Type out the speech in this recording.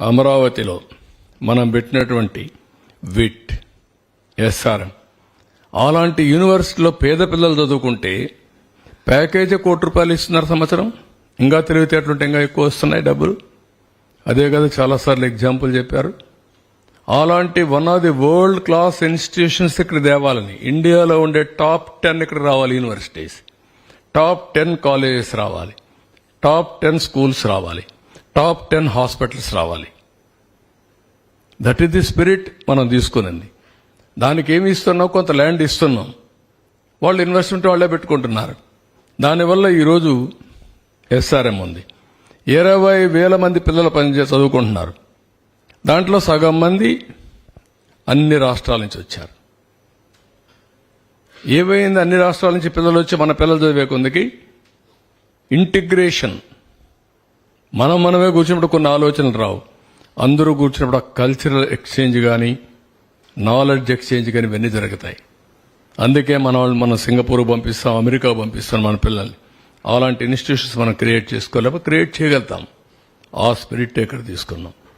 అమరావతిలో మనం పెట్టినటువంటి విట్ ఎస్ఆర్ఎం. అలాంటి యూనివర్సిటీలో పేద పిల్లలు చదువుకుంటే ప్యాకేజీ కోటి రూపాయలు ఇస్తున్నారు సంవత్సరం. ఇంకా తెలివితేటలుంటే ఇంకా ఎక్కువ వస్తున్నాయి డబ్బులు. అదే కదా చాలాసార్లు ఎగ్జాంపుల్ చెప్పారు. అలాంటి one of the world class institutions ఇక్కడ తేవాలని ఇండియాలో ఉండే టాప్ టెన్ ఇక్కడ రావాలి యూనివర్సిటీస్. టాప్ టెన్ కాలేజెస్ రావాలి. టాప్ టెన్ స్కూల్స్ రావాలి. టాప్ టెన్ హాస్పిటల్స్ రావాలి. దట్ ఈస్ ది స్పిరిట్ మనం తీసుకునింది. దానికి ఏమి ఇస్తున్నాం కొంత ల్యాండ్ ఇస్తున్నాం. వాళ్ళు ఇన్వెస్ట్మెంట్ వాళ్ళే పెట్టుకుంటున్నారు. దానివల్ల ఈరోజు ఎస్ఆర్ఎం ఉంది. ఇరవై వేల మంది పిల్లలు పనిచే చదువుకుంటున్నారు. దాంట్లో సగం మంది అన్ని రాష్ట్రాల నుంచి వచ్చారు. ఏమైంది? అన్ని రాష్ట్రాల నుంచి పిల్లలు వచ్చి మన పిల్లలు చదివే కొందకి? ఇంటిగ్రేషన్ మనం మనమే కూర్చున్నప్పుడు కొన్ని ఆలోచనలు రావు. అందరూ కూర్చున్నప్పుడు కల్చరల్ ఎక్స్చేంజ్ కానీ నాలెడ్జ్ ఎక్స్చేంజ్ కానీ ఇవన్నీ జరుగుతాయి. అందుకే మన వాళ్ళు మనం సింగపూర్ పంపిస్తాం అమెరికా పంపిస్తాం మన పిల్లల్ని. అలాంటి ఇన్స్టిట్యూషన్స్ మనం క్రియేట్ చేసుకోలేకపోతే క్రియేట్ చేయగలుగుతాం. ఆ స్పిరిట్ ఇక్కడ తీసుకున్నాం.